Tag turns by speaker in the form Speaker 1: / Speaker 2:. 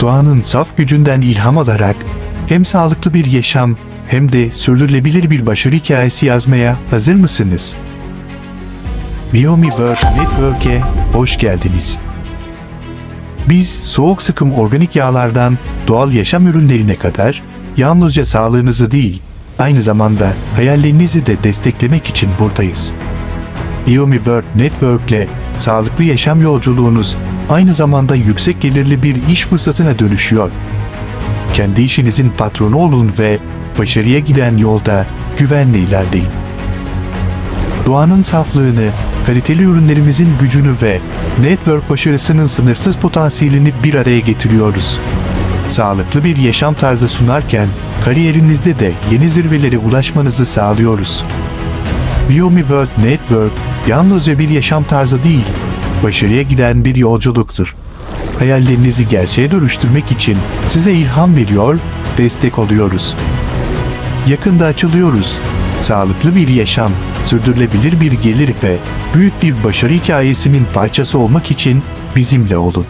Speaker 1: doğanın saf gücünden ilham alarak hem sağlıklı bir yaşam hem de sürdürülebilir bir başarı hikayesi yazmaya hazır mısınız? Biomi Network'e hoş geldiniz. Biz soğuk sıkım organik yağlardan doğal yaşam ürünlerine kadar yalnızca sağlığınızı değil, aynı zamanda hayallerinizi de desteklemek için buradayız. Biomi Network'le sağlıklı yaşam yolculuğunuz aynı zamanda yüksek gelirli bir iş fırsatına dönüşüyor. Kendi işinizin patronu olun ve başarıya giden yolda güvenle ilerleyin. Doğanın saflığını, kaliteli ürünlerimizin gücünü ve network başarısının sınırsız potansiyelini bir araya getiriyoruz. Sağlıklı bir yaşam tarzı sunarken kariyerinizde de yeni zirvelere ulaşmanızı sağlıyoruz. Biomi World Network yalnızca bir yaşam tarzı değil, başarıya giden bir yolculuktur. Hayallerinizi gerçeğe dönüştürmek için size ilham veriyor, destek oluyoruz. Yakında açılıyoruz. Sağlıklı bir yaşam, sürdürülebilir bir gelir ve büyük bir başarı hikayesinin parçası olmak için bizimle olun.